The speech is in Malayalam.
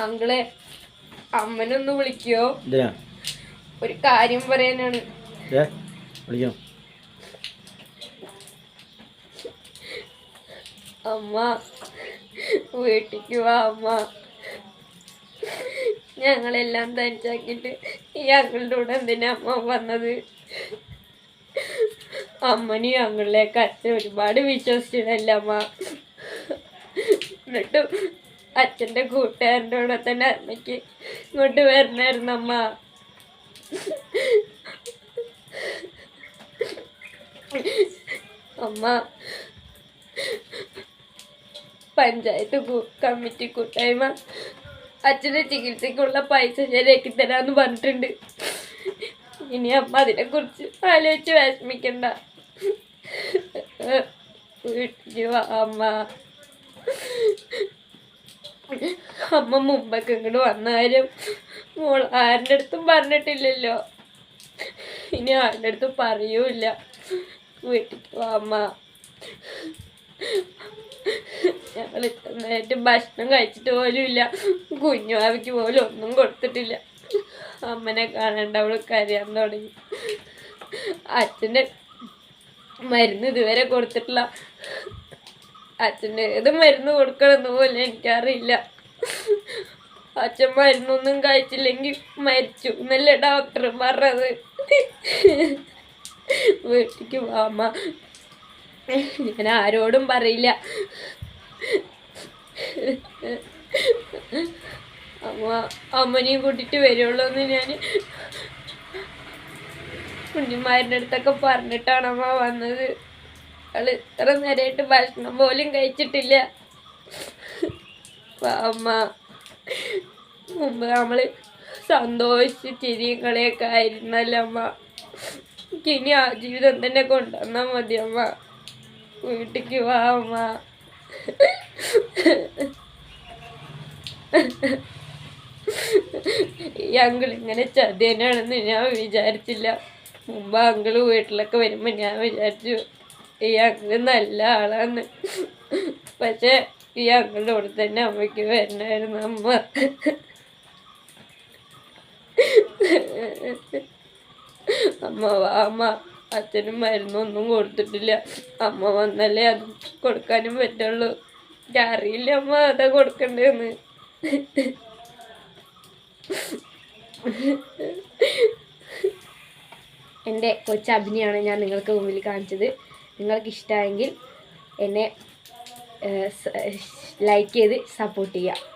അങ്കിളെ അമ്മനൊന്ന് വിളിക്കോ? ഒരു കാര്യം പറയാനാണ്. അമ്മ വീട്ടിക്ക് വാ അമ്മ. ഞങ്ങളെല്ലാം തനിച്ചാക്കിയിട്ട് ഈ അങ്കിളുടെ കൂടെ എന്തിനാ അമ്മ വന്നത്? അമ്മനെയും അങ്കിളിലേക്ക് അച്ഛൻ ഒരുപാട് വിശ്വസിച്ചിട്ടല്ല അമ്മ. എന്നിട്ടും അച്ഛന്റെ കൂട്ടുകാരന്റെ കൂടെ തന്നെ അമ്മയ്ക്ക് ഇങ്ങോട്ട് വരണമായിരുന്നു അമ്മ. അമ്മ പഞ്ചായത്ത് കമ്മിറ്റി കൂട്ടായ്മ അച്ഛന്റെ ചികിത്സക്കുള്ള പൈസ ശരിയാക്കി തരാമെന്ന് പറഞ്ഞിട്ടുണ്ട്. ഇനി അമ്മ അതിനെക്കുറിച്ച് ആലോചിച്ച് വിഷമിക്കണ്ട. വീട്ടിൽ അമ്മ. അമ്മ മുമ്പൊക്കെ ഇങ്ങോട്ട് വന്നാലും മോൾ ആരുടെ അടുത്തും പറഞ്ഞിട്ടില്ലല്ലോ. ഇനി ആരുടെ അടുത്തും പറയൂല വീട്ടിൽ അമ്മ. ഞങ്ങൾ ഇത്ര ഭക്ഷണം കഴിച്ചിട്ട് പോലും ഇല്ല. കുഞ്ഞുവാവിക്ക് പോലും ഒന്നും കൊടുത്തിട്ടില്ല. അമ്മനെ കാണണ്ട അവൾ കരയാൻ തുടങ്ങി. അച്ഛന്റെ മരുന്ന് ഇതുവരെ കൊടുത്തിട്ടില്ല. അച്ഛന്റെ ഏത് മരുന്ന് കൊടുക്കണമെന്ന് പോലും എനിക്കറിയില്ല. അച്ഛൻ മരുന്നൊന്നും കഴിച്ചില്ലെങ്കിൽ മരിച്ചു എന്നല്ലേ ഡോക്ടർ പറഞ്ഞത്? വീട്ടിക്ക് വാമ്മ ഞാൻ ആരോടും പറയില്ല. അമ്മ അമ്മനെയും കൂട്ടിട്ട് വരുള്ളൂ എന്ന് ഞാൻ കുഞ്ഞുമാരുടെ അടുത്തൊക്കെ പറഞ്ഞിട്ടാണ് അമ്മ വന്നത്. അവൾ ഇത്ര നേരമായിട്ട് ഭക്ഷണം പോലും കഴിച്ചിട്ടില്ല. അമ്മ. മുമ്പ് നമ്മൾ സന്തോഷിച്ച് ചിരിയും കളിയൊക്കെ ആയിരുന്നല്ലോ അമ്മ. ഇനി ആ ജീവിതം തന്നെ കൊണ്ടുവന്നാ മതി അമ്മ. വീട്ടിക്ക് വാ അമ്മ. ഈ അങ്കിൾ ഇങ്ങനെ ചതിയനാണെന്ന് ഞാൻ വിചാരിച്ചില്ല. മുമ്പ് അങ്കിൾ വീട്ടിലൊക്കെ വരുമ്പോൾ ഞാൻ വിചാരിച്ചു ഈ നല്ല ആളാന്ന് പക്ഷെ ഈ അങ്കിളുടെ കൂടെ തന്നെ അമ്മയ്ക്ക് വരണമായിരുന്നു അമ്മ. അമ്മ വാ അമ്മ. അച്ഛനും മരുന്നൊന്നും കൊടുത്തിട്ടില്ല. അമ്മ വന്നല്ലേ അത് കൊടുക്കാനും പറ്റുള്ളൂ. അറിയില്ല അമ്മ അതാ കൊടുക്കണ്ടേന്ന്. എന്റെ കൊച്ചഭിനിയാണ് ഞാൻ നിങ്ങൾക്ക് മുമ്പിൽ കാണിച്ചത്. നിങ്ങൾക്ക് ഇഷ്ടമായെങ്കിൽ എന്നെ ലൈക്ക് ചെയ്ത് സപ്പോർട്ട് ചെയ്യുക.